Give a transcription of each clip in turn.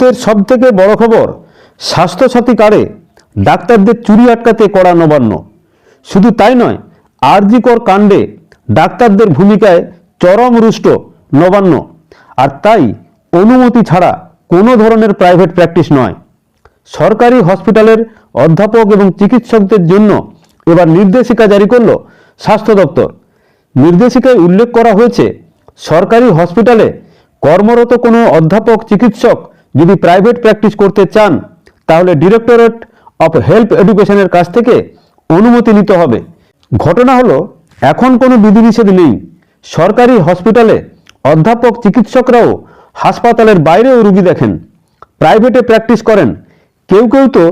মুহূর্তের সবথেকে বড় খবর, স্বাস্থ্যসাথী কার্ডে ডাক্তারদের চুরি আটকাতে করা নবান্ন। শুধু তাই নয় আরজিকর কাণ্ডে ডাক্তারদের ভূমিকায় চরম রুষ্ট নবান্ন। আর তাই অনুমতি ছাড়া কোনো ধরনের প্রাইভেট প্র্যাকটিস নয়। সরকারি হসপিটালের অধ্যাপক এবং চিকিৎসকদের জন্য এবার নির্দেশিকা জারি করল স্বাস্থ্য দপ্তর। নির্দেশিকায় উল্লেখ করা হয়েছে, সরকারি হসপিটালে কর্মরত কোনো অধ্যাপক, চিকিৎসক যদি প্রাইভেট প্র্যাকটিস করতে চান, তাহলে ডিরেক্টরেট অফ হেলথ এডুকেশনের কাছ থেকে অনুমতি নিতে হবে। ঘটনা হলো, এখন কোনো বিধিনিষেধ নেই। সরকারি হসপিটালে অধ্যাপক চিকিৎসকরাও হাসপাতালের বাইরেও রুগী দেখেন। প্রাইভেটে প্র্যাকটিস করেন। কেউ কেউ তো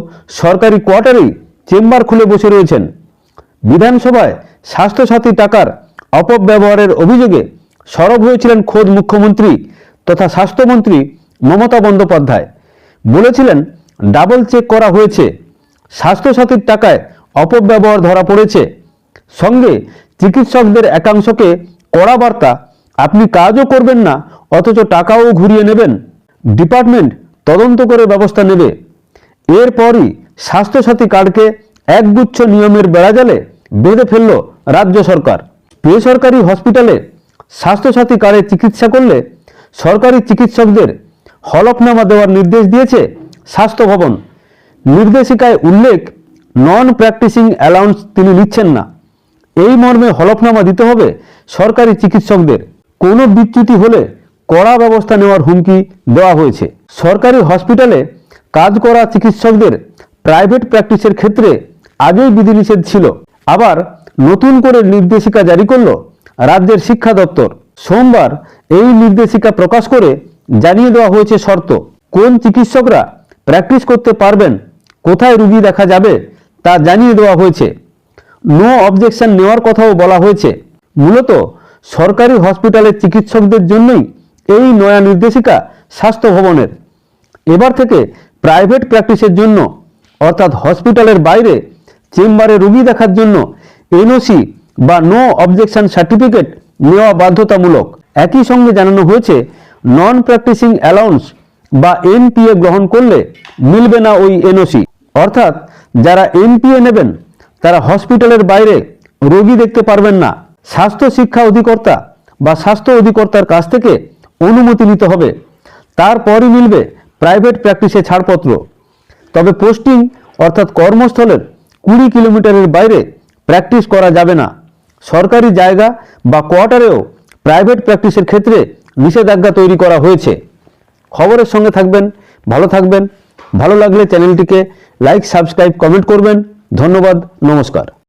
সরকারি কোয়ার্টারেই চেম্বার খুলে বসে রয়েছেন। বিধানসভায় স্বাস্থ্যসাথী টাকার অপব্যবহারের অভিযোগে সরব হয়েছিলেন খোদ মুখ্যমন্ত্রী তথা স্বাস্থ্যমন্ত্রী মমতা বন্দ্যোপাধ্যায় বলেছিলেন, ডাবল চেক করা হয়েছে। স্বাস্থ্যসাথীর টাকায় অপব্যবহার ধরা পড়েছে। সঙ্গে চিকিৎসকদের একাংশকে কড়া বার্তা, আপনি কাজও করবেন না, অথচ টাকাও ঘুরিয়ে নেবেন। ডিপার্টমেন্ট তদন্ত করে ব্যবস্থা নেবে। এরপরই স্বাস্থ্যসাথী কার্ডকে একগুচ্ছ নিয়মের বেড়াজালে বেঁধে ফেলল রাজ্য সরকার। বেসরকারি হসপিটালে স্বাস্থ্যসাথী কার্ডে চিকিৎসা করলে সরকারি চিকিৎসকদের হলফনামা দেওয়ার নির্দেশ দিয়েছে স্বাস্থ্য ভবন। নির্দেশিকায় উল্লেখ নন প্র্যাকটিসিং অ্যালাউন্স তিনি নিচ্ছেন না। এই মর্মে হলফনামা দিতে হবে সরকারি চিকিৎসকদের। কোনো বিচ্যুতি হলে কড়া ব্যবস্থা নেওয়ার হুমকি দেওয়া হয়েছে। সরকারি হসপিটালে কাজ করা চিকিৎসকদের প্রাইভেট প্র্যাকটিসের ক্ষেত্রে আগেই বিধিনিষেধ ছিল। আবার নতুন করে নির্দেশিকা জারি করল রাজ্যের শিক্ষা দপ্তর। সোমবার এই নির্দেশিকা প্রকাশ করে জানিয়ে দেওয়া হয়েছে শর্ত। কোন চিকিৎসকরা প্র্যাকটিস করতে পারবেন, কোথায় রুগী দেখা যাবে, তা জানিয়ে দেওয়া হয়েছে। নো অবজেকশন নেওয়ার কথাও বলা হয়েছে। মূলত সরকারি হসপিটালের চিকিৎসকদের জন্যই এই নয়া নির্দেশিকা স্বাস্থ্য ভবনের। এবার থেকে প্রাইভেট প্র্যাকটিসের জন্য, অর্থাৎ হসপিটালের বাইরে চেম্বারে রুগী দেখার জন্য এনওসি বা নো অবজেকশন সার্টিফিকেট নেওয়া বাধ্যতামূলক। একই সঙ্গে জানানো হয়েছে নন প্র্যাকটিসিং অ্যালাউন্স বা এনপিএ গ্রহণ করলে মিলবে না ওই এনওসি অর্থাৎ যারা এনপিএ নেবেন, তারা হসপিটালের বাইরে রোগী দেখতে পারবেন না। স্বাস্থ্য শিক্ষা অধিকর্তা বা স্বাস্থ্য অধিকর্তার কাছ থেকে অনুমতি নিতে হবে। তারপরই মিলবে প্রাইভেট প্র্যাকটিসে ছাড়পত্র। তবে পোস্টিং অর্থাৎ কর্মস্থলের কুড়ি কিলোমিটারের বাইরে প্র্যাকটিস করা যাবে না। সরকারি জায়গা বা কোয়ার্টারেও প্রাইভেট প্র্যাকটিসের ক্ষেত্রে নিষেধাজ্ঞা তৈরি করা হয়েছে। খবরের সঙ্গে থাকবেন, ভালো থাকবেন, ভালো লাগলে চ্যানেলটিকে লাইক সাবস্ক্রাইব কমেন্ট করবেন। ধন্যবাদ, নমস্কার।